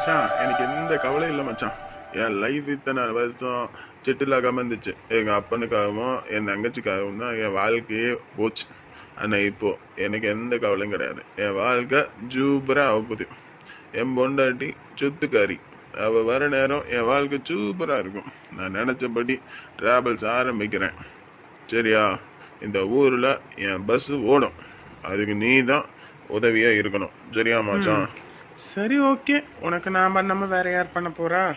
மச்சான் எனக்கு எந்த கவலையும் இல்லை மச்சான். என் லைஃப் இத்தனை வருஷம் செட்டில் இருந்துச்சு. எங்கள் அப்பனுக்காகவும் என் தங்கச்சிக்காகவும் தான் என் வாழ்க்கையே போச்சு. ஆனால் இப்போ எனக்கு எந்த கவலையும் கிடையாது. என் வாழ்க்கை ஜூப்பராக ஆக என் பொண்டாட்டி சுத்துக்காரி. அவள் வர நேரம் என் வாழ்க்கை சூப்பராக இருக்கும். நான் நினச்சபடி ட்ராவல்ஸ் ஆரம்பிக்கிறேன். சரியா? இந்த ஊரில் என் பஸ் ஓடும். அதுக்கு நீ தான் உதவியாக இருக்கணும். சரியா மச்சான்? சரி ஓகே. உனக்கு நான் பண்ணாம வேற யார் பண்ண போறா?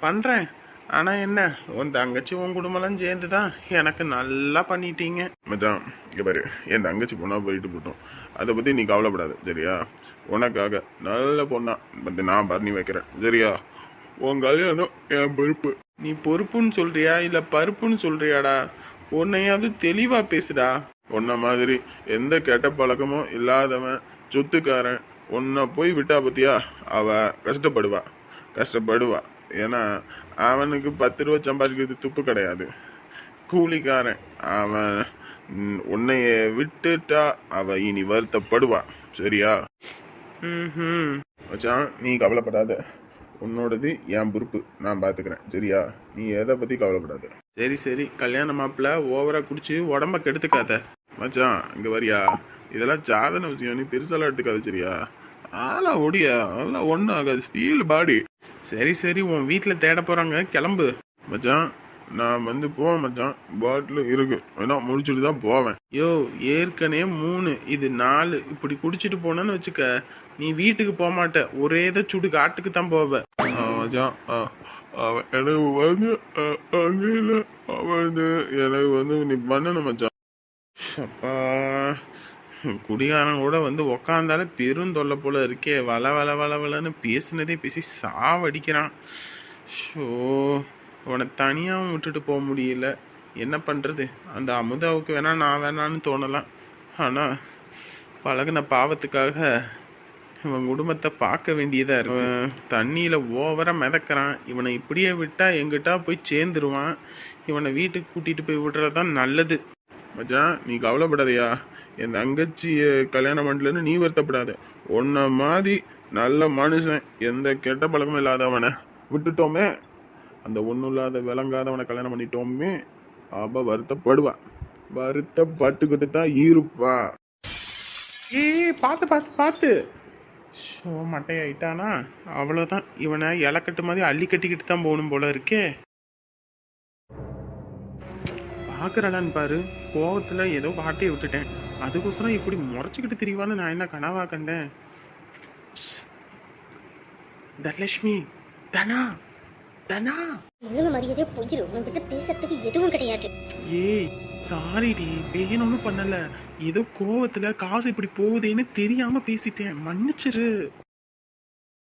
பண்றேன். ஆனா என்ன உன் தங்கச்சி உன் குடும்பம்லாம் சேர்ந்து தான் எனக்கு நல்லா பண்ணிட்டீங்க. மச்சான் இங்க பாரு. என் தங்கச்சி பொண்ணா போயிட்டு போட்டோம். அதை பத்தி நீ கவலைப்படாத சரியா? உனக்காக நல்ல பொண்ணா பத்தி நான் பண்ணி வைக்கிறேன் சரியா? உன் கல்யாணம் என் பொறுப்பு. நீ பொறுப்புன்னு சொல்றியா? இல்ல பருப்புன்னு சொல்றியாடா? உன்னையாவது தெளிவா பேசுடா. உன்ன மாதிரி எந்த கெட்ட பழக்கமும் இல்லாதவன் சொத்துக்காரன் உன்னை போய் விட்டா பத்தியா? அவ கஷ்டப்படுவா. கஷ்டப்படுவா. ஏன்னா அவனுக்கு பத்து ரூபா சம்பாதிக்கிறது துப்பு கிடையாது. கூலிக்காரன். அவன் உன்னைய விட்டுட்டா அவ இனி வருத்தப்படுவா. சரியா? ம் மச்சான் நீ கவலைப்படாத. உன்னோடது என் பொறுப்பு. நான் பாத்துக்கிறேன். சரியா? நீ எதை பத்தி கவலைப்படாத. சரி சரி. கல்யாண மாப்பிள்ள ஓவரா குடிச்சு உடம்ப கெடுத்துக்காத. மச்சான் இங்க வரியா? இதெல்லாம் சாதன விஷயம். நீ பெருசாலாம் எடுத்துக்காது சரியா? அதெல்லாம் ஒடியா அதெல்லாம் ஒன்றும் ஆகாது. ஸ்டீல் பாடி சரி சரி உன் வீட்டுல தேட போறாங்க. கிளம்பு. மச்சான் நான் வந்து போவேன் மச்சான். பாட்டில் இருக்கு. வேணா முடிச்சுட்டு தான் போவேன். யோ ஏற்கனவே மூணு இது நாலு. இப்படி குடிச்சிட்டு போனேன்னு வச்சுக்க நீ வீட்டுக்கு போக மாட்ட. ஒரே இதை சுடு காட்டுக்கு தான் போவ. ஆ, மச்சான் ஆ, அவன் எனக்கு வந்து அங்கே இல்லை அவன் வந்து எனக்கு வந்து நீ பண்ணணும் மச்சான். அப்பா குடிகாரன் கூட வந்து உக்காந்தாலே பெரும் தொல்லை போல இருக்கே. வள வள வள வளன்னு பேசுனதே பேசி சாவடிக்கிறான். ஷோ உன்னை தனியாகவும் விட்டுட்டு போக முடியல. என்ன பண்ணுறது அந்த அமுதாவுக்கு வேணா நான் வேணான்னு தோணலாம் ஆனால் பழகுன பாவத்துக்காக இவன் குடும்பத்தை பார்க்க வேண்டியதாக இருக்கு. தண்ணியில் ஓவராக மிதக்கிறான். இவனை இப்படியே விட்டால் எங்கிட்டா போய் சேர்ந்துருவான். இவனை வீட்டுக்கு கூட்டிகிட்டு போய் விடுறதுதான் நல்லது. மச்சான் நீ கவலைப்படாதையா. என் தங்கச்சியை கல்யாணம் பண்ணலன்னு நீ வருத்தப்படாத. உன்னை மாதிரி நல்ல மனுஷன் எந்த கெட்ட பழக்கமும் இல்லாதவனை விட்டுட்டோமே. அந்த ஒன்றும் இல்லாத விளங்காதவனை கல்யாணம் பண்ணிட்டோமே. அவ வருத்தப்படுவா. வருத்தப்பட்டுக்கிட்டு தான் இருப்பா. ஏய் பார்த்து பார்த்து பார்த்து. ஷோ மட்டையாயிட்டானா? அவ்வளோதான் இவனை இலக்கட்டு மாதிரி அள்ளி கட்டிக்கிட்டு தான் போகணும் போல இருக்கே. பார்க்குறாளான்னு பாரு. கோவத்தில் ஏதோ வாட்டியை விட்டுட்டேன். அதுக்கோசரம் இப்படி முறைச்சிக்கிட்டு திரிவான்னு நான் என்ன கனவா கண்டேன்? தனலட்சுமி தனா தனா. ஒழுங்கு மரியாதையா போயிரு. உங்ககிட்ட பேசுறதுக்கு எதுவும் கிடையாது. ஏய் சாரிடி வேணும்னு பண்ணல. ஏதோ கோவத்துல காசு இப்படி போகுதேன்னு தெரியாம பேசிட்டேன். மன்னிச்சிரு.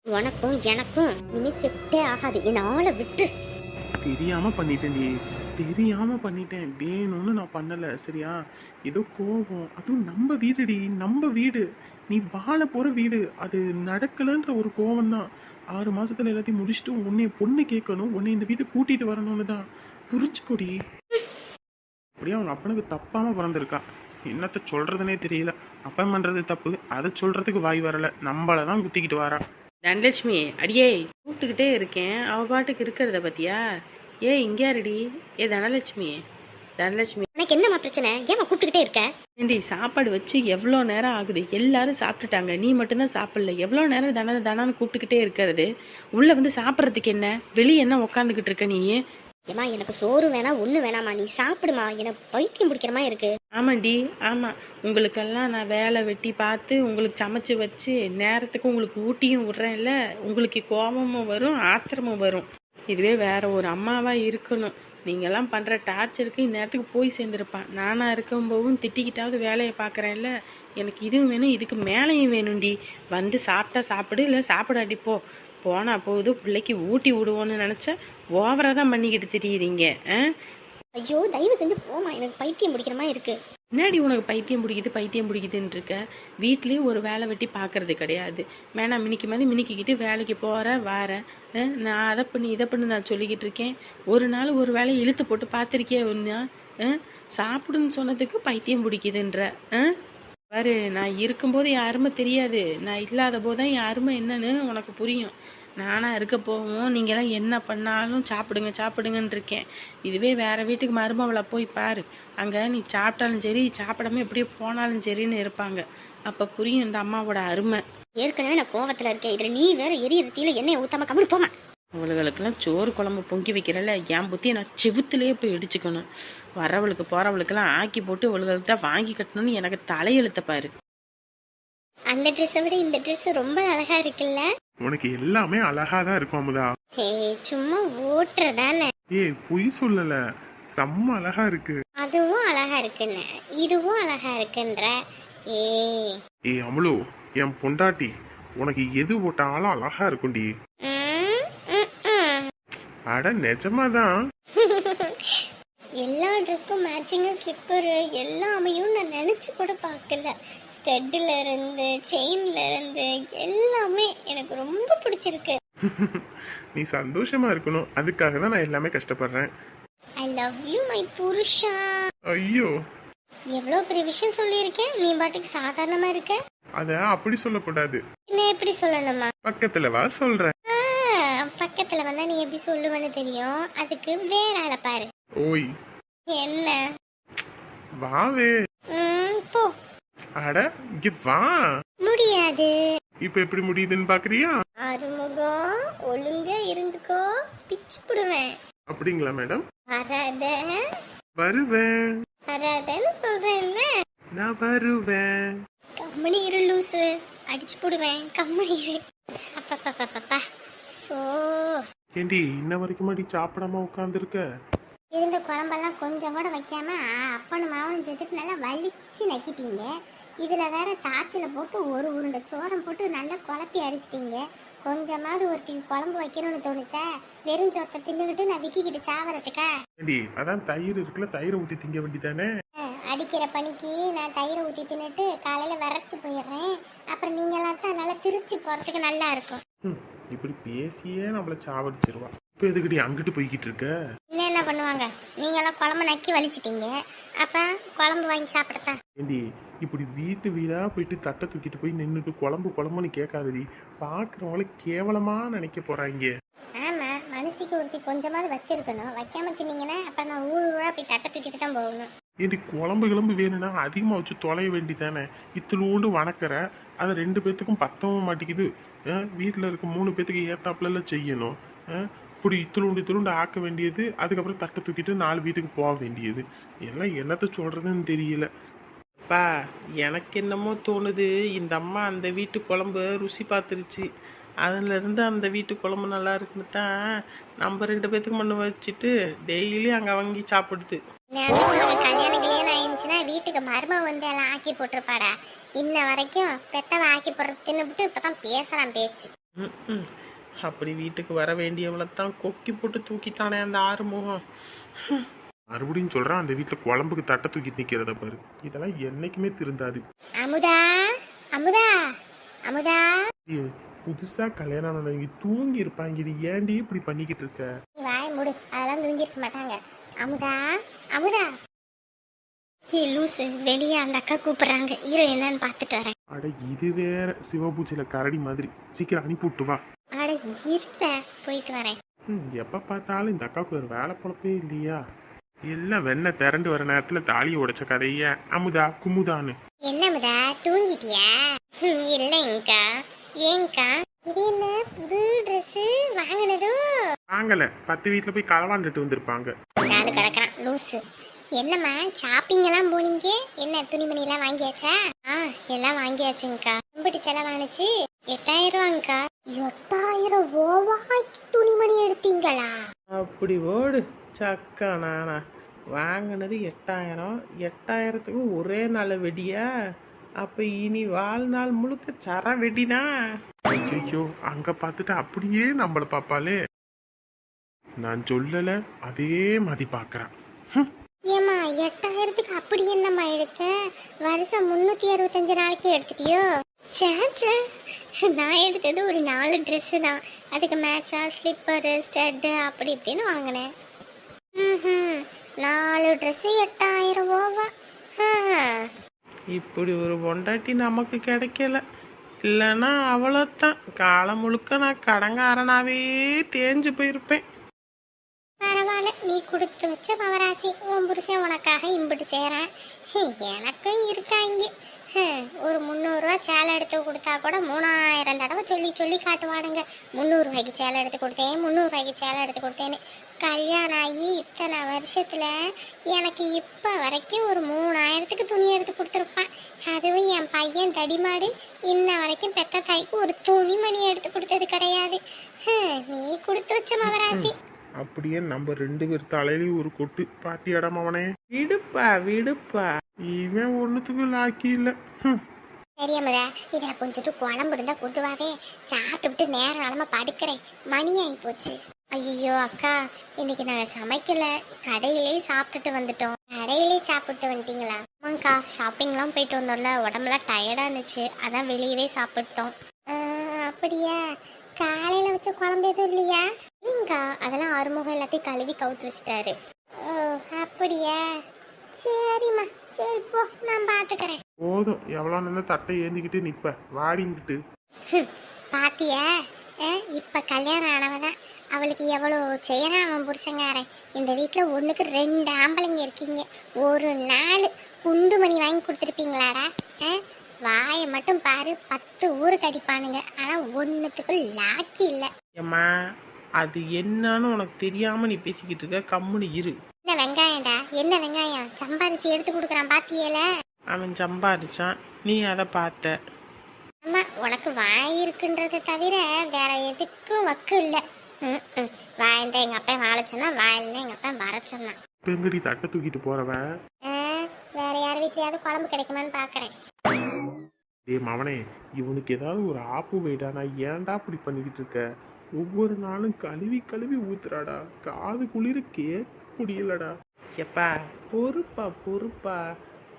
உனக்கும் எனக்கும் இனிமே செட்டே ஆகாது. என்ன ஆளை விட்டு தெரியாம பண்ணிட்டேன்டி தெரியாம பண்ணிட்டேன். வேணும்னு நான் பண்ணல. சரியா? ஏதோ கோபம். அதுவும் நம்ம வீடுடி. நம்ம வீடு. நீ வாழ போற வீடு. அது நடக்கலைன்ற ஒரு கோபம் தான் ஆறு மாசத்துல எல்லாத்தையும் முடிச்சுட்டு உன்னை பொண்ணு கேட்கணும். உன்னை இந்த வீட்டை கூட்டிட்டு வரணும்னு தான். புரிஞ்சுக்கொடி. அப்படியே அவங்க அப்பனுக்கு தப்பாம பிறந்திருக்கா. என்னத்த சொல்கிறதுனே தெரியல. அப்பன் பண்ணுறது தப்பு. அதை சொல்றதுக்கு வாய் வரல. நம்மளை தான் குத்திக்கிட்டு வரா. தனலட்சுமி அடியே கூப்பிட்டுக்கிட்டே இருக்கேன். அவ பாட்டுக்கு இருக்கிறத பத்தியா? ஏ இங்கே இருடி ஏ தனலட்சுமி. தனலட்சுமி. உனக்கு என்னம்மா பிரச்சனை? ஏமா கூப்பிட்டுக்கிட்டே இருக்க? ஏண்டி சாப்பாடு வச்சு எவ்வளோ நேரம் ஆகுது? எல்லாரும் சாப்பிட்டுட்டாங்க. நீ மட்டும்தான் சாப்பிடல. எவ்வளோ நேரம் தன தனான்னு கூப்பிட்டுக்கிட்டே இருக்கிறது? உள்ள வந்து சாப்பிட்றதுக்கு என்ன? வெளியே என்ன உக்காந்துக்கிட்டு இருக்க நீ? ஏமா எனக்கு சோறு வேணாம் ஒண்ணு வேணாமா நீ சாப்பிடுமா? எனக்கு பைத்தியம் பிடிக்கிற மாதிரி இருக்கு. ஆமாண்டி ஆமாம் உங்களுக்கெல்லாம் நான் வேலை வெட்டி பார்த்து உங்களுக்கு சமைச்சு வச்சு நேரத்துக்கு உங்களுக்கு ஊட்டியும் விட்றேன்ல. உங்களுக்கு கோபமும் வரும் ஆத்திரமும் வரும். இதுவே வேற ஒரு அம்மாவா இருக்கணும். நீங்கெல்லாம் பண்ணுற டார்ச்சருக்கு இந்நேரத்துக்கு போய் சேர்ந்துருப்பான் நானாக இருக்கும்போதும் திட்டிக்கிட்டாவது வேலையை பார்க்குறேன்ல. எனக்கு இதுவும் வேணும் இதுக்கு மேலேயும் வேணும்டி. வந்து சாப்பிட்டா சாப்பிடு இல்லை சாப்பிடாடி போ. போனால் போகுது பிள்ளைக்கு ஊட்டி விடுவோன்னு நினச்சா ஓவராக தான் பண்ணிக்கிட்டு திரியுறீங்க ஆ? ஐயோ தயவு செஞ்சு போமா எனக்கு பைத்தியம் பிடிக்கிற மாதிரி இருக்குது முன்னாடி உனக்கு பைத்தியம் பிடிக்குது பைத்தியம் பிடிக்குதுன்னு இருக்க வீட்லேயும் ஒரு வேலை வெட்டி பார்க்கறது கிடையாது. வேணாம் மினிக்கு மாதிரி மினிக்கிக்கிட்டு வேலைக்கு போகிறேன் வாரேன் நான் அதை பண்ணி இதை பண்ணி நான் சொல்லிக்கிட்டு இருக்கேன். ஒரு நாள் ஒரு வேலையை இழுத்து போட்டு பார்த்துருக்கியே ஒன்றா சாப்பிடுன்னு சொன்னதுக்கு பைத்தியம் பிடிக்குதுன்ற. பாரு நான் இருக்கும்போது யாருமே தெரியாது. நான் இல்லாத போது தான் என் அருமை என்னன்னு உனக்கு புரியும். நானாக இருக்க போகவும் நீங்களாம் என்ன பண்ணாலும் சாப்பிடுங்க சாப்பிடுங்கன்னு இருக்கேன். இதுவே வேறு வீட்டுக்கு மருமவளை போய் பாரு. அங்கே நீ சாப்பிட்டாலும் சரி சாப்பிடாம எப்படியே போனாலும் சரின்னு இருப்பாங்க. அப்போ புரியும் இந்த அம்மாவோட அருமை. ஏற்கனவே நான் கோவத்துல இருக்கேன். இதுல நீ வேற எரியற தீல எண்ணெய் ஊத்தாம கம்முனு போமா அவளுகளுக்கெல்லாம் சோறு குழம்பு பொங்கி வைக்கிறல என் புத்தியை நான் செவுத்துலேயே போய் இடிச்சுக்கணும். வரவளுக்கு போகிறவளுக்கெல்லாம் ஆக்கி போட்டு அவளுகள்கிட்ட வாங்கி கட்டணும்னு எனக்கு தலையெழுத்த பாரு. அந்த ட்ரெஸ்ஸை விட இந்த ட்ரெஸ் ரொம்ப அழகா இருக்குல்ல? உனக்கு எல்லாமே அழகா தான் இருக்கும் அமுதா. சும்மா ஓட்டுறதானே ஏய் பொய் சொல்லல. செம்ம அழகா இருக்கு. அதுவும் அழகா இருக்குன்னு. இதுவும் அழகா இருக்குன்ற. ஏ. ஏய் அமுலு என் பொண்டாட்டி உனக்கு எது போட்டாலும் அழகா இருக்கும்டி. அட நிஜமாதான். எல்லா ட்ரெஸ்க்கும் மேட்சிங்காக ஸ்லிப்பரு எல்லாமையும் நான் நினச்சி கூட பார்க்கல. ஸ்டெட்டில் இருந்து செயின்ல இருந்து எல்லாமே எனக்கு ரொம்ப பிடிச்சிருக்கு. நீ சந்தோஷமா இருக்கணும். அதுக்காக தான் நான் எல்லாமே கஷ்டப்படுறேன். ஐ லவ் யூ மை புருஷா. ஐயோ. எவ்வளோ பெரிய விஷயம் சொல்லியிருக்கேன். நீ பாட்டுக்கு சாதாரணமாக இருக்க? அத அப்படி சொல்லக்கூடாது. என்ன எப்படி சொல்லணுமா? பக்கத்துல வா சொல்றேன். பக்கத்துல வந்தா நீ எப்படி சொல்லுவேன்னு தெரியும். அதுக்கு வேற ஆளை பாரு. ஓய். என்ன? வாவே ம், போ. அட இங்க வா. முடியாது. இப்ப எப்படி முடியுதுன்னு பாக்குறியா? அறுமுகம் ஒழுங்கா இருந்துக்கோ. பிச்சு புடுவேன். அப்படிங்களா மேடம்? வராத. வருவேன். வராதன்னு சொல்றேன்ல. நான் வருவேன். கம்மனி இரு லூசு. அடிச்சு போடுவேன். கம்மனி இரு. அப்பப்பப்பப்பா சோ. ஏண்டி இன்ன வரைக்கும் அடி சாப்பிடாம உட்காந்துருக்க இருந்த குழம்பெல்லாம் கொஞ்சம் கூட வைக்காம அப்பனும் மாவனும் சேர்த்துட்டு நல்லா வலிச்சு நக்கிட்டீங்க. இதில் வேற தாச்சில் போட்டு ஒரு உருண்டை சோரம் போட்டு நல்லா குழப்பி அடிச்சிட்டீங்க. கொஞ்சமாவது ஒருத்திக்கு குழம்பு வைக்கணும்னு தோணுச்சா? வெறும் சோத்தை தின்னுக்கிட்டு நான் விக்கிக்கிட்டு சாவறதுக்கா? அதான் தயிர் இருக்குல்ல தயிரை ஊத்தி திங்க வேண்டிதானே? அடிக்கிற பனிக்கு நான் தயிரை ஊற்றி தின்னுட்டு காலையில் விரைச்சி போயிடுறேன். அப்புறம் நீங்களாம் தான் நல்லா சிரிச்சு போகிறதுக்கு நல்லா இருக்கும். இப்படி பேசியே நம்மள சாவடிச்சிருவா. இப்ப எதுக்குடி அங்கிட்டு போய்கிட்டு இருக்க? என்ன பண்ணுவாங்க? நீங்களாம் குழம்பு நக்கி வலிச்சிட்டீங்க. அப்போ குழம்பு வாங்கி சாப்பிடத்தான் ஏண்டி இப்படி வீட்டு வீடா போயிட்டு தட்டை தூக்கிட்டு போய் நின்றுட்டு குழம்பு குழம்புன்னு கேட்காதடி. பாக்குறவங்கள கேவலமா நினைக்க போறாங்க. ஆமாம் மனசுக்கு ஒருத்தி கொஞ்சமாவது வச்சிருக்கணும். வைக்காம தின்னீங்கன்னா அப்புறம் நான் ஊர் ஊரா போய் தட்டை தூக்கிட்டு தான் போகணும். ஏண்டி குழம்பு கிளம்பு வேணும்னா அதிகமா வச்சு தொலைய வேண்டிதானே இத்திலூண்டு வணக்கிற அதை ரெண்டு பேத்துக்கும் பத்தவும் மாட்டேங்குது. வீட்டுல இருக்க மூணு பேத்துக்கு ஏத்தாப்புல செய்யணும். இப்படி இத்திலூண்டு இத்திலூண்டு ஆக்க வேண்டியது அதுக்கப்புறம் தட்டை தூக்கிட்டு நாலு வீட்டுக்கு போக வேண்டியது. எல்லாம் என்னத்த சொல்றதுன்னு தெரியல. அப்பா எனக்கு என்னமோ தோணுது இந்த அம்மா அந்த வீட்டு குழம்பு ருசி பார்த்துருச்சு. அதுலேருந்து அந்த வீட்டு குழம்பு நல்லா இருக்குன்னு தான் நம்ம ரெண்டு பேத்துக்கு மண்ணு வச்சுட்டு டெய்லி அங்கே வாங்கி சாப்பிடுது. கல்யாணம் கல்யாணம் ஆயிடுச்சுன்னா வீட்டுக்கு மருமக வந்து எல்லாம் ஆக்கி போட்டிருப்பாடா. இன்ன வரைக்கும் பெத்தவ ஆக்கி போடுறது தின்னுபிட்டு இப்பதான் பேசுறான் பேச்சு. ம், ம். அப்படி வீட்டுக்கு வர வேண்டியவளை தான் கொக்கி போட்டு தூக்கிட்டானே அந்த ஆறுமுகம். மறுபடியும் சொல்றேன் அந்த வீட்டுல குழம்புக்கு தட்டை தூக்கி நிக்கிறத பாரு. இதெல்லாம் என்னைக்குமே திருந்தாது. அமுதா அமுதா அமுதா. புதுசா கல்யாணம் ஆனவங்க தூங்கி இருப்பாங்க இது ஏன்டி இப்படி பண்ணிக்கிட்டு இருக்க? நீ வாய மூடு. அதெல்லாம் தூங்கி இருக்க மாட்டாங்க. அமுதா அமுதா. ஹே லூசு. வெளியே அந்த அக்கா கூப்பிடுறாங்க. இரு என்னன்னு பார்த்துட்டு வரேன். அட இது வேற சிவபூஜையில கரடி மாதிரி. சீக்கிரம் அனுப்பி விட்டு வா. அட இருட்ட போயிட்டு வரேன். ம், எப்ப பார்த்தாலும் இந்த அக்காவுக்கு ஒரு வேலை பொழப்பே இல்லையா? எல்லாம் வெண்ணெய் திரண்டு வர நேரத்துல தாலியை உடைச்ச கதைய. அமுதா குமுதான்னு. என்ன அமுதா தூங்கிட்டியா? ஹம், இல்லைங்கக்கா ஏங்கக்கா இது என்ன புது ட்ரெஸ் வாங்கினதும் வாங்கல. பத்து வீட்டுல போய் களவாண்டுட்டு வந்திருப்பாங்க. நாலு கிடக்குறான் லூசு. என்னம்மா ஷாப்பிங் எல்லாம் போனீங்க? என்ன துணிமணி எல்லாம் வாங்கியாச்சா? ஆ எல்லாம் வாங்கியாச்சுங்கக்கா. கும்பிட்டு செலவானுச்சு எட்டாயிரம் ரூபாங்கக்கா எட்டாயிரம் ரூபாய்க்கு துணிமணி எடுத்தீங்களா? அப்படி ஓடு சக்கா நானா. வாங்கினது எட்டாயிரம். எட்டாயிரத்துக்கு ஒரே நாள் வெடியா? அப்போ இனி வாழ்நாள் முழுக்க சர வெடி தான் ஐயோ அங்க பார்த்துட்டு அப்படியே நம்மள பாப்பாளே நான் சொல்லல அதே மாதிரி பாக்குறான் ஏம்மா எட்டாயிரத்துக்கு அப்படி என்னம்மா எடுத்த? வருஷம் முந்நூற்றி அறுபத்தஞ்சு நாளைக்கு எடுத்துட்டியோ? சே நான் எடுத்தது ஒரு நாலு ட்ரெஸ்ஸு தான். அதுக்கு மேட்சா ஸ்லிப்பரு ஸ்டட்டு அப்படி இப்படின்னு வாங்கினேன். ம் நாலு ட்ரெஸ்ஸு எட்டாயிரம் ரூபாவா இப்படி ஒரு பொண்டாட்டி நமக்கு கிடைக்கல. இல்லைன்னா அவ்வளோத்தான் காலம் முழுக்க நான் கடங்காரனாவே தேஞ்சு போயிருப்பேன். பரவாயில்ல நீ கொடுத்து வச்ச மவராசி உன் புருஷன் உனக்காக இம்பிட்டு செய்கிறேன் எனக்கும் இருக்காங்க ஹம், ஒரு முந்நூறுரூவா சேலை எடுத்து கொடுத்தா கூட மூணாயிரம் தடவை சொல்லி சொல்லி காட்டுவானுங்க. முந்நூறுரூவாய்க்கு சேலை எடுத்து கொடுத்தேன் முந்நூறுரூவாய்க்கு சேலை எடுத்து கொடுத்தேன்னு. கல்யாணம் ஆகி இத்தனை வருஷத்தில் எனக்கு இப்போ வரைக்கும் ஒரு மூணாயிரத்துக்கு துணி எடுத்து கொடுத்துருப்பான். அதுவும் என் பையன் தடிமாடு. இன்ன வரைக்கும் பெத்த தாய்க்கு ஒரு துணிமணி எடுத்து கொடுத்தது கிடையாது. நீ கொடுத்து வச்ச மவராசி அப்படியே நம்ம ரெண்டு பேர் தலையிலயும் ஒரு கொட்டு. பாத்தியாடாம அவனே விடுப்பா விடுப்பா. இவன் ஒண்ணுத்துக்கும் லாக்கி இல்ல. ஹம். சரியம்மதா இதில் கொஞ்சோண்டு குழம்பு இருந்தால் கொண்டு வாவே. சாப்பிட்டுவிட்டு நேரம் காலமாக படுக்கிறேன். மணி ஆகி போச்சு. ஐயோ அக்கா இன்னைக்கு நாங்கள் சமைக்கல. கடையிலே சாப்பிட்டுட்டு வந்துட்டோம். கடையிலே சாப்பிட்டு வந்துட்டீங்களா? ஆமாங்க்கா ஷாப்பிங்லாம் போயிட்டு வந்தோம்ல. உடம்புலாம் டயர்டாக இருந்துச்சு. அதான் வெளியவே சாப்பிட்டோம். அப்படியா? காலையில் வச்ச குழம்பு எதுவும் இல்லையா? இல்லைங்கக்கா அதெல்லாம் ஆறுமுகம் எல்லாத்தையும் கழுவி கவுத்து வச்சிட்டாரு. ஓ அப்படியா? சரிம்மா சரி போ நான் பார்த்துக்கிறேன் போதும் எவ்வளோ நேரம் தட்டை ஏந்திக்கிட்டு நிப்ப வாடிங்கிட்டு பாத்தியா? அஹ், இப்ப கல்யாணம் ஆனவ தான் அவளுக்கு எவ்வளோ செய்யறான் அவன் புருஷங்காரன். இந்த வீட்டில் ஒன்றுக்கு ரெண்டு ஆம்பளைங்க இருக்கீங்க. ஒரு நாள் குண்டு மணி வாங்கி கொடுத்துருப்பீங்களாடா. அஹ், வாயை மட்டும் பாரு பத்து ஊருக்கு அடிப்பானுங்க. ஆனால் ஒன்றுத்துக்கும் லாக்கி இல்லை. ஏம்மா அது என்னன்னு உனக்கு தெரியாம நீ பேசிக்கிட்டு இருக்க. கம்முனு இரு. என்ன வெங்காயம்டா? என்ன வெங்காயம்? சம்பாரிச்சு எடுத்து கொடுக்குறான் பாத்தியல? அவன் சம்பாதிச்சான் நீ அதை பார்த்த. அம்மா உனக்கு வாய் இருக்குன்றதை தவிர வேற எதுக்கும் வக்கு இல்லை. ம் ம். வாய்ந்த எங்கள் அப்பா வாழ சொன்னா வாயில்னா எங்கள் அப்பா வர சொன்னான் பெங்கடி தட்டை தூக்கிட்டு போறவ? ஆ, வேற யார் வீட்லயாவது குழம்பு கிடைக்குமான்னு பார்க்கறேன் டேய் மவனே இவனுக்கு ஏதாவது ஒரு ஆப்பு வைடா நான் ஏன்டா இப்படி பண்ணிக்கிட்டு இருக்க? ஒவ்வொரு நாளும் கழுவி கழுவி ஊத்துறாடா. காது குளிர கேட்க முடியலடா எப்பா பொறுப்பா பொறுப்பா.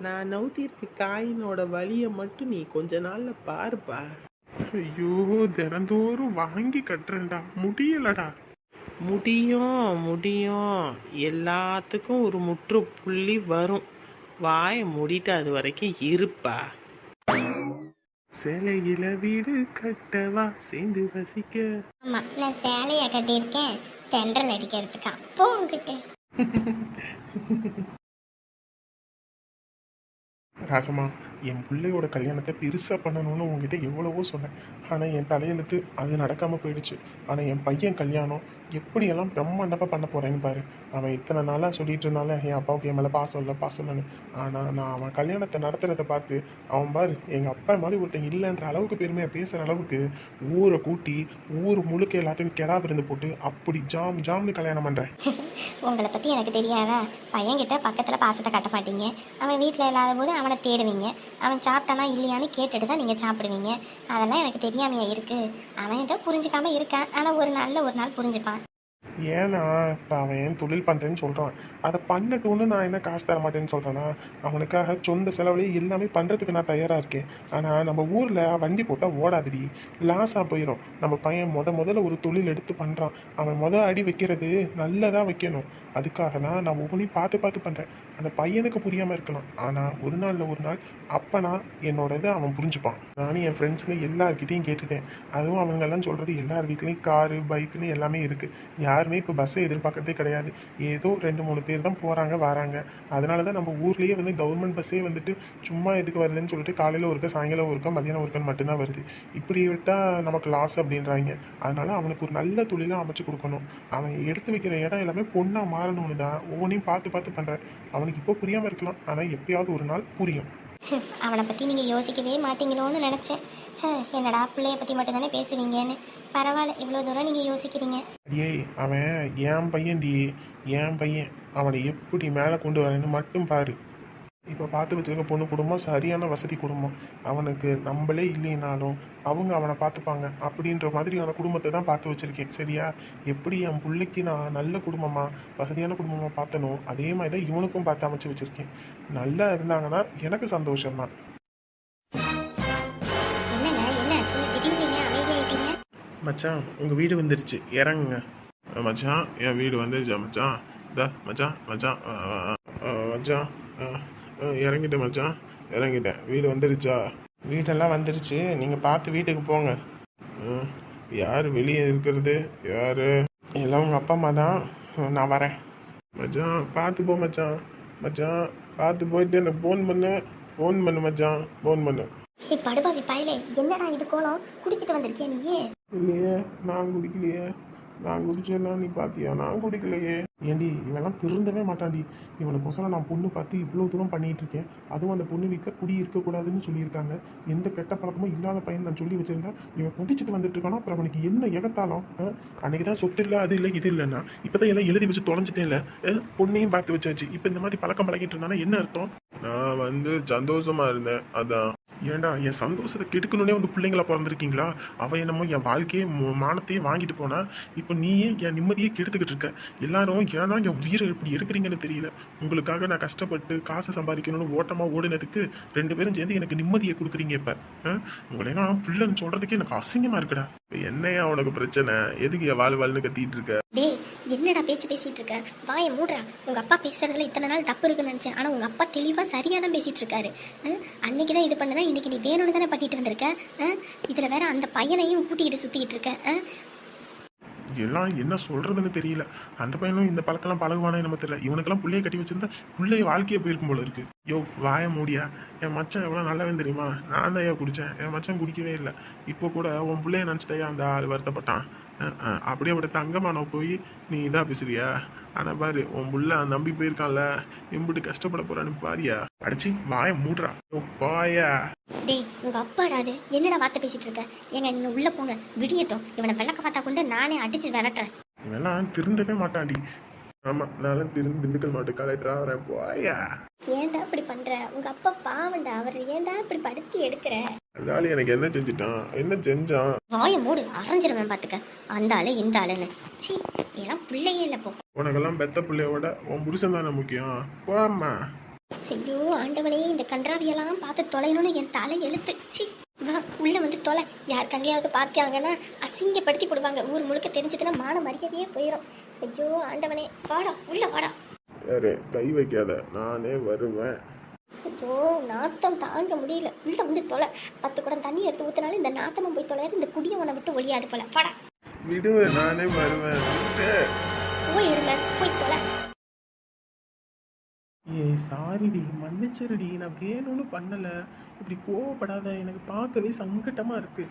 நான் நவுத்திருக்க காயினோட வலியை மட்டும் நீ கொஞ்ச நாள்ல பாருப்பா. ஐயோ தினந்தோறும் வாங்கி கட்டுறேன்டா. முடியலடா. முடியும் முடியும். எல்லாத்துக்கும் ஒரு முற்றுப்புள்ளி வரும். வாயை மூடிட்டு அது வரைக்கும் இருப்பா. சேலையில வீடு கட்டவா சேர்ந்து வசிக்க. ஆமா நான் சேலையை கட்டியிருக்கேன். தென்றல் அடிக்கிறதுக்கா. போங்கிட்டு ராசம்மா என் பிள்ளையோட கல்யாணத்தை பெருசாக பண்ணணும்னு உங்ககிட்ட எவ்வளவோ சொன்னேன். ஆனால் என் தலையெழுத்து அது நடக்காமல் போயிடுச்சு. ஆனால் என் பையன் கல்யாணம் எப்படியெல்லாம் பிரம்மாண்டமாக பண்ண போகிறேன்னு பாரு. அவன் இத்தனை நாளாக சொல்லிட்டு இருந்தால என் அப்பாவுக்கு என் மேலே பாசம் இல்லை பாசம் இல்லைன்னு. ஆனால் நான் அவன் கல்யாணத்தை நடத்துறத பார்த்து அவன் பாரு எங்கள் அப்பா மாதிரி ஒருத்தன் இல்லைன்ற அளவுக்கு பெருமையாக பேசுகிற அளவுக்கு ஊரை கூட்டி ஊர் முழுக்க எல்லாத்துக்கும் கெடா விருந்து போட்டு அப்படி ஜாம் ஜாம்னு கல்யாணம் பண்ணுறேன் உங்களை பற்றி எனக்கு தெரியாதா? பையன்கிட்ட பக்கத்தில் பாசத்தை கட்ட மாட்டீங்க. அவன் வீட்டில் இல்லாத போது அவனை தேடுவீங்க. அவன் சாப்பிட்டானா இல்லையான்னு கேட்டுட்டு தான் நீங்கள் சாப்பிடுவீங்க. அதெல்லாம் எனக்கு தெரியாமையா இருக்குது அவன் ஏதோ புரிஞ்சுக்காம இருக்கான். ஆனால் ஒரு நாளில் ஒரு நாள் புரிஞ்சுப்பான். ஏன்னா இப்போ அவன் தொழில் பண்ணுறேன்னு சொல்கிறான் அதை பண்ணட்டும்னு நான் என்ன காசு தர மாட்டேன்னு சொல்கிறேன்னா அவனுக்காக சொந்த செலவுலேயே எல்லாமே பண்ணுறதுக்கு நான் தயாராக இருக்கேன். ஆனால் நம்ம ஊரில் வண்டி போட்டால் ஓடாதடி. லாஸாக போயிடும் நம்ம பையன் முத முதல்ல ஒரு தொழில் எடுத்து பண்ணுறான் அவன் முத அடி வைக்கிறது நல்லதாக வைக்கணும். அதுக்காக தான் நான் ஒவ்வொன்றையும் பார்த்து பார்த்து பண்ணுறேன் அந்த பையனுக்கு புரியாமல் இருக்கலாம். ஆனால் ஒரு நாளில் ஒரு நாள் அப்பனா என்னோட இதை அவன் புரிஞ்சுப்பான். நானும் என் ஃப்ரெண்ட்ஸுங்க எல்லார்கிட்டையும் கேட்டுட்டேன். அதுவும் அவங்கெல்லாம் சொல்கிறது எல்லார் வீட்லேயும் காரு பைக்குன்னு எல்லாமே இருக்குது யாருமே இப்போ பஸ்ஸை எதிர்பார்க்கறதே கிடையாது. ஏதோ ரெண்டு மூணு பேர் தான் போகிறாங்க வராங்க. அதனால தான் நம்ம ஊர்லேயே வந்து கவர்மெண்ட் பஸ்ஸே வந்துட்டு சும்மா எதுக்கு வருதுன்னு சொல்லிட்டு காலையில் ஒருக்க சாயங்காலம் ஒருக்க மதியானம் ஒருக்கன்னு மட்டும்தான் வருது. இப்படி விட்டால் நமக்கு லாஸ் அப்படின்றாங்க. அதனால் அவனுக்கு ஒரு நல்ல தொழிலாக அமைச்சு கொடுக்கணும். அவன் எடுத்து வைக்கிற இடம் எல்லாமே பொண்ணாக மாறணும்னு தான் ஒவ்வொன்றையும் பார்த்து பார்த்து பண்ணுறேன் அவன் அவனுக்கு இப்போ புரியாமல் இருக்கலாம். ஆனால் எப்பயாவது ஒரு நாள் புரியும். அவனை பத்தி நீங்க யோசிக்கவே மாட்டீங்களோன்னு நினைச்சேன். என்னடா பிள்ளைய பத்தி மட்டும் தானே பேசுவீங்கன்னு பரவாயில்ல இவ்வளவு தூரம் நீங்க யோசிக்கிறீங்க. ஏய் அவன் என் பையன்டி என் பையன். அவனை எப்படி மேலே கொண்டு வரேன்னு மட்டும் பாரு. இப்போ பார்த்து வச்சிருக்க பொண்ணு குடும்பம் சரியான வசதி குடும்பம். அவனுக்கு நம்மளே இல்லைனாலும் அவங்க அவனை பார்த்துப்பாங்க அப்படின்ற மாதிரியான குடும்பத்தை தான் பார்த்து வச்சிருக்கேன். சரியா? எப்படி என் பிள்ளைக்கு நான் நல்ல குடும்பமா வசதியான குடும்பமா பார்த்தனோ அதே மாதிரி தான் இவனுக்கும் பார்த்து அமைச்சு வச்சிருக்கேன். நல்லா இருந்தாங்கன்னா எனக்கு சந்தோஷம்தான். மச்சான் உங்கள் வீடு வந்துருச்சு. இறங்குங்க. மச்சான் என் வீடு வந்துருச்சா மச்சான்? இதா மச்சான் மச்சான் மச்சான் இறங்கிட்டேன் மச்சான். இறங்கிட்டேன். வீடு வந்துருச்சா? வீடெல்லாம் வந்துருச்சு. நீங்கள் பார்த்து வீட்டுக்கு போங்க. யார் வெளியே இருக்கிறது? யாரு? எல்லாம் உங்கள் அப்பா அம்மா தான். நான் வரேன். மச்சான் பார்த்து போ மச்சான். மச்சான் பார்த்து போயிட்டு எனக்கு ஃபோன் பண்ணு. ஃபோன் பண்ணு மச்சான். ஃபோன் பண்ணு. ஏய் படுபாவி பயலே. என்னடா இது கோலம்? குடிச்சிட்டு வந்திருக்கியா நீ இல்லையே நான் குடிக்கலையே. நான் குடிச்சேன்னா நீ பாத்தியா? நான் குடிக்கலையே. ஏண்டி இவெல்லாம் திருந்தவே மாட்டான்டி. இவனுக்கோசரம் நான் பொண்ணு பார்த்து இவ்வளோ தூரம் பண்ணிட்டு இருக்கேன் அதுவும் அந்த பொண்ணு வீட்டில் குடி இருக்கக்கூடாதுன்னு சொல்லியிருக்காங்க. எந்த கெட்ட பழக்கமும் இல்லாத பையன் நான் சொல்லி வச்சிருந்தேன் இவன் குதிச்சுட்டு வந்துட்டு இருக்கானோ அப்புறம் அவனுக்கு என்ன எகத்தாலும் அன்னைக்கு தான் சொத்து இல்லை அது இல்லை இது இல்லைன்னா இப்போதான் எல்லாம் எழுதி வச்சு தொலைஞ்சிட்டேன் இல்லை பொண்ணையும் பார்த்து வச்சாச்சு. இப்போ இந்த மாதிரி பழக்கம் பழகிட்டு இருந்தானா என்ன அர்த்தம்? நான் வந்து சந்தோஷமா இருந்தேன். அதான். ஏன்டா என் சந்தோஷத்தை கெடுக்கணுன்னே வந்து பிள்ளைங்களா பிறந்திருக்கீங்களா? அவன் என்னமோ என் வாழ்க்கையே மு- மானத்தையே வாங்கிட்டு போனா இப்போ நீயே என் நிம்மதியே கெடுத்துக்கிட்டு இருக்க. எல்லாரும் ஏன் தான் என் உயிரை இப்படி எடுக்கிறீங்கன்னு தெரியல. உங்களுக்காக நான் கஷ்டப்பட்டு காசை சம்பாதிக்கணும்னு ஓட்டமா ஓடினதுக்கு ரெண்டு பேரும் சேர்ந்து எனக்கு நிம்மதியை கொடுக்குறீங்க இப்ப. ஆ? உங்களையெல்லாம் பிள்ளைன்னு சொல்கிறதுக்கே எனக்கு அசிங்கமா இருக்குடா. என்னையா உனக்கு பிரச்சனை? எதுக்கு என் வாழ் வாழ்னு கத்திட்டு இருக்க? என்னடா பேச்சு பேசிட்டு இருக்க? வாயை மூடுறா. உங்க அப்பா பேசுறதுல இத்தனை நாள் தப்பு இருக்குன்னு நினைச்சேன். ஆனா உங்க அப்பா தெளிவா சரியா தான் பேசிட்டு இருக்காரு. அன்னைக்கு தான் இது பண்ணனா இன்னைக்கு நீ வேணும்னு தானே பண்ணிட்டு வந்திருக்க? அஹ், இதுல வேற அந்த பையனையும் கூட்டிக்கிட்டு சுத்திக்கிட்டு இருக்க. எல்லாம் என்ன சொல்றதுன்னு தெரியல. அந்த பையனும் இந்த பழக்கெல்லாம் பழகுவானே நம்ம தெரியல. இவனுக்கெல்லாம் பிள்ளைய கட்டி வச்சிருந்தா பிள்ளைய வாழ்க்கையை போயிருக்கும் போல இருக்கு. யோ வாய மூடியா. என் மச்சான் எவ்வளோ நல்லாவே தெரியுமா? நான் தான் ஏன் குடித்தேன் என் மச்சான் குடிக்கவே இல்லை. இப்போ கூட உன் பிள்ளைய நினச்சிட்டே அந்த ஆள் வருத்தப்பட்டான். அப்படியே அப்படி தங்கமான போய் நீ இதா பேசுறியா? ஆனா பாரு உன் புள்ள நம்பி போயிருக்கான்ல. எம்பிட்டு கஷ்டப்பட போறான்னு பாரியா? அடிச்சு வாய மூடுறா. பாயா. டேய் உங்க அப்பாடா அது. என்னடா வார்த்தை பேசிட்டு இருக்க? ஏங்க நீங்க உள்ள போங்க. விடியட்டும். இவனை வெள்ளக்க பார்த்தா கொண்டு நானே அடிச்சு விரட்டுறேன். இவெல்லாம் திருந்தவே மாட்டான்டி. ஆமா நானும் திருந்து திண்டுக்கல் மாட்டு கலெக்டரா வரேன் போயா? ஏன்டா இப்படி பண்ற? உங்க அப்பா பாவண்டா அவர் ஏன்டா இப்படி படுத்தி எடுக்கிற? அதனால எனக்கு என்ன செஞ்சுட்டான்? என்ன செஞ்சான்? வாயை மூடு. அரைஞ்சிருவேன் பாத்துக்க. அந்த ஆளு இந்த ஆளுன்னு. சீ ஏன்னா பிள்ளையே இல்லை போ. உனக்கெல்லாம் பெத்த பிள்ளையோட உன் புருஷன் தானே முக்கியம். போம்மா. ஐயோ ஆண்டவனே இந்த கன்றாவியெல்லாம் பார்த்து தொலையணும்னு என் தலை எழுத்து சி உள்ள வந்து தொலை. யார் கண்டையாவது பார்த்தாங்கன்னா அசிங்கப்படுத்தி போடுவாங்க ஊர் முழுக்க தெரிஞ்சதுன்னா மான மரியாதையே போயிடும் ஐயோ ஆண்டவனே. வாடா உள்ள வாடா. யாரு கை வைக்காத. நானே வருவேன். ஐயோ நாத்தம் தாங்க முடியல. உள்ள வந்து தொலை. பத்து குடம் தண்ணி எடுத்து ஊத்தினாலும் இந்த நாத்தமும் போய் தொலையாது. இந்த குடியை உன்னை விட்டு ஒழியாது போல. வாடா. விடுவேன் நானே வருவேன். போய் இருங்க. போய் ஏய் ஏ சாரிடி மன்னிச்சிருடி நான் வேணும்னு பண்ணல? இப்படி கோவப்படாத எனக்கு பார்க்கவே சங்கட்டமா இருக்கு.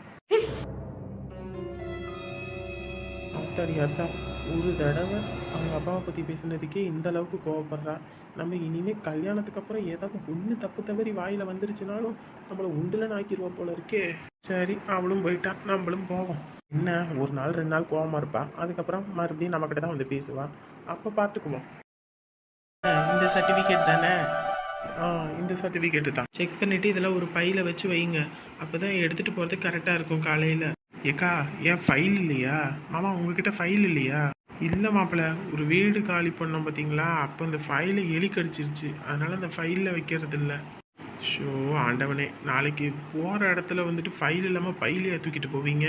அத்தாடி அத்தா ஒரு தடவை அவங்க அப்பாவை பற்றி பேசுனதுக்கே இந்த அளவுக்கு கோவப்படுறா. நம்ம இனிமே கல்யாணத்துக்கு அப்புறம் ஏதாவது ஒன்று தப்பு தவறி வாயில் வந்துருச்சுனாலும் நம்மளை உண்டுலன்னு ஆக்கிடுவா போல இருக்கே. சரி அவளும் போயிட்டா நம்மளும் போவோம். என்ன ஒரு நாள் ரெண்டு நாள் கோவமா இருப்பா. அதுக்கப்புறம் மறுபடியும் நம்மக்கிட்ட தான் வந்து பேசுவா. அப்போ பார்த்துக்குவோம் இந்த சர்டிஃபிகேட் தானே? ஆ இந்த சர்டிஃபிகேட்டு தான். செக் பண்ணிவிட்டு இதெல்லாம் ஒரு பையில் வச்சு வைங்க. அப்போ தான் எடுத்துகிட்டு போகிறதுக்கு கரெக்டாக இருக்கும் காலையில். ஏக்கா ஏன் ஃபைல் இல்லையா? மாமா உங்ககிட்ட ஃபைல் இல்லையா? இல்லை மாப்பிள்ள ஒரு வீடு காலி பண்ணோம் பார்த்தீங்களா அப்போ இந்த ஃபைலை எலி கடிச்சிருச்சு அதனால் அந்த ஃபைலில் வைக்கிறது இல்லை. ஷோ ஆண்டவனே. நாளைக்கு போகிற இடத்துல வந்துட்டு ஃபைல் இல்லாமல் ஃபைலையே தூக்கிட்டு போவீங்க.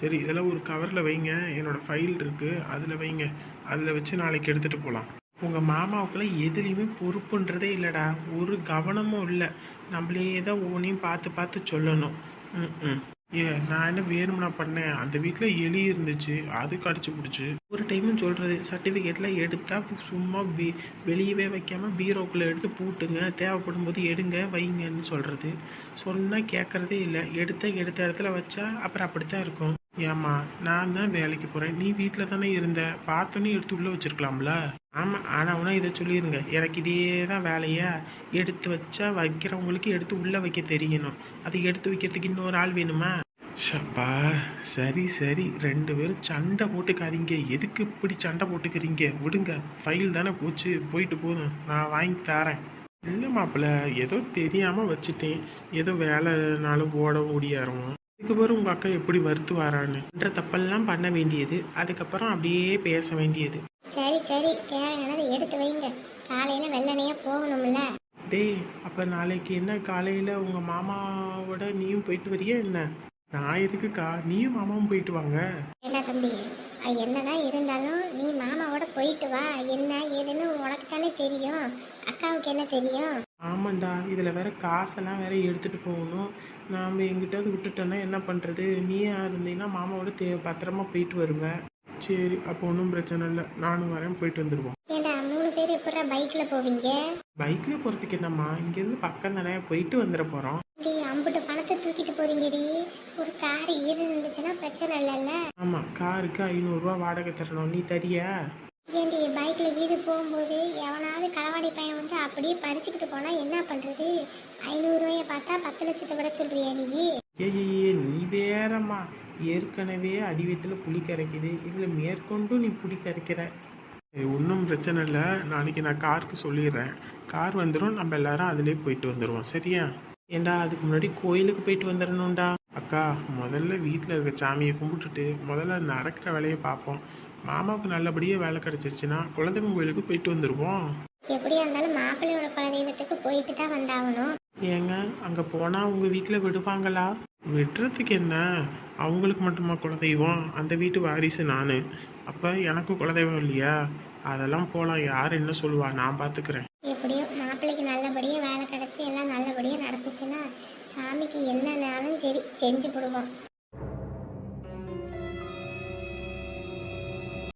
சரி இதெல்லாம் ஒரு கவரில் வைங்க. என்னோடய ஃபைல் இருக்குது அதில் வைங்க. அதில் வச்சு நாளைக்கு எடுத்துகிட்டு போகலாம் உங்கள் மாமாவுக்கெல்லாம் எதுலேயுமே பொறுப்புன்றதே இல்லைடா. ஒரு கவனமும் இல்லை. நம்மளே தான் ஒவ்வொன்றையும் பார்த்து பார்த்து சொல்லணும். ம் ம். ஏ நான் என்ன வேணும்னா பண்ணேன். அந்த வீட்டில் எலி இருந்துச்சு. அது கடிச்சு பிடிச்சி. ஒரு டைமும் சொல்கிறது சர்டிஃபிகேட்லாம் எடுத்தால் சும்மா பீ வெளியவே வைக்காமல் பீரோக்குள்ளே எடுத்து பூட்டுங்க. தேவைப்படும் போது எடுங்க வைங்கன்னு சொல்கிறது சொன்னால் கேட்குறதே இல்லை. எடுத்த எடுத்த இடத்துல வச்சா அப்புறம் அப்படித்தான் இருக்கும். ஏம்மா நான் தான் வேலைக்கு போகிறேன் நீ வீட்டில் தானே இருந்த. பார்த்தோன்னே எடுத்து உள்ளே வச்சிருக்கலாம்ல. ஆமாம் ஆனால் உனா இதை சொல்லிடுங்க எனக்கு இதே தான் வேலையா? எடுத்து வச்சா வைக்கிறவங்களுக்கு எடுத்து உள்ளே வைக்க தெரியணும். அதை எடுத்து வைக்கிறதுக்கு இன்னொரு ஆள் வேணுமா? ஷப்பா சரி சரி. ரெண்டு பேரும் சண்டை போட்டுக்காதீங்க. எதுக்கு இப்படி சண்டை போட்டுக்கிறீங்க? விடுங்க. ஃபைல் தானே போச்சு. போயிட்டு போதும். நான் வாங்கி தரேன். இல்லை மாப்பிள்ள ஏதோ தெரியாமல் வச்சுட்டேன். ஏதோ வேலைனாலும் ஓட ஓடியாரும் அதுக்கப்புறம் உங்கள் அக்கா எப்படி வருத்து வரான்னு தப்பெல்லாம் பண்ண வேண்டியது. அதுக்கப்புறம் அப்படியே பேச வேண்டியது. சரி சரி. தேவையானதை எடுத்து வைங்க. காலையில வெள்ளனையா போகணும்ல. டேய் அப்போ நாளைக்கு என்ன? காலையில் உங்கள் மாமாவோட நீயும் போயிட்டு வரியா என்ன? நான் எதுக்குக்கா? நீயும் மாமாவும் போயிட்டு வாங்க. ஏண்டா தம்பி? என்னதான் இருந்தாலும் நீ மாமாவோட போயிட்டு வா. என்ன ஏதுன்னு உனக்கு தானே தெரியும். அக்காவுக்கு என்ன தெரியும்? ஆமாண்டா இதில் வேற காசெல்லாம் வேற எடுத்துகிட்டு போகணும். நாம் எங்கிட்டாவது விட்டுட்டோன்னா என்ன பண்ணுறது நீயா இருந்தீங்கன்னா மாமாவோட தே பத்திரமா போயிட்டு வருவேன் சரி அப்போ ஒன்றும் பிரச்சனை இல்லை. நானும் வரேன் போயிட்டு வந்துடுவோம் ஏண்டா மூணு பேர் எப்படா பைக்ல போவீங்க? பைக்கில் போகிறதுக்கு என்னம்மா? இங்கேருந்து பக்கம் தானே போயிட்டு வந்துட போகிறோம் டி அம்புட்டு பணத்தை தூக்கிட்டு போறீங்கடி ஒரு கார் ஈடு இருந்துச்சுன்னா பிரச்சனை இல்லைல்ல? ஆமாம் காருக்கு ஐநூறுரூவா வாடகை தரணும். நீ தரியா? ஏண்டி பைக்ல ஈடு போகும்போது எவனாவது களவாடி பையன் வந்து அப்படியே பறிச்சுக்கிட்டு போனா என்ன பண்றது? ஐநூறுரூவாய பார்த்தா பத்து லட்சத்தை விட சொல்றியா நீ? ஏய் நீ வேறம்மா. ஏற்கனவே அடிவயத்தில் புளி கரைக்குது. இதில் மேற்கொண்டும் நீ புளி கரைக்கிற. ஒன்றும் பிரச்சனை இல்லை. நாளைக்கு நான் காருக்கு சொல்லிடுறேன். கார் வந்துடும் நம்ம எல்லாரும் அதிலே போயிட்டு வந்துடுவோம் சரியா? ஏண்டா அதுக்கு முன்னாடி கோயிலுக்கு போயிட்டு வந்துடணும்டா அக்கா முதல்ல வீட்டில் இருக்க சாமியை கும்பிட்டுட்டு முதல்ல நடக்கிற வேலையை பார்ப்போம். மாமாவுக்கு நல்லபடியாக வேலை கிடச்சிருச்சுன்னா குலதெய்வம் கோயிலுக்கு போயிட்டு வந்துடுவோம் எப்படியா இருந்தாலும் மாப்பிள்ளையோட குலதெய்வத்துக்கு போயிட்டு தான் வந்தாகணும். ஏங்க அங்கே போனால் உங்கள் வீட்டில் விடுவாங்களா? வெட்டுறதுக்கு என்ன அவங்களுக்கு மட்டுமா குலதெய்வம்? அந்த வீட்டு வாரிசு நான். அப்போ எனக்கும் குலதெய்வம் இல்லையா? அதெல்லாம் போகலாம் யார் என்ன சொல்லுவா? நான் பார்த்துக்கிறேன் எப்படியோ மாப்பிள்ளைக்கு நல்லபடியாக வேலை கிடச்சி எல்லாம் நல்லபடியாக நடந்துச்சுன்னா சாமிக்கு என்னன்னாலும் சரி செஞ்சு போடுவோம்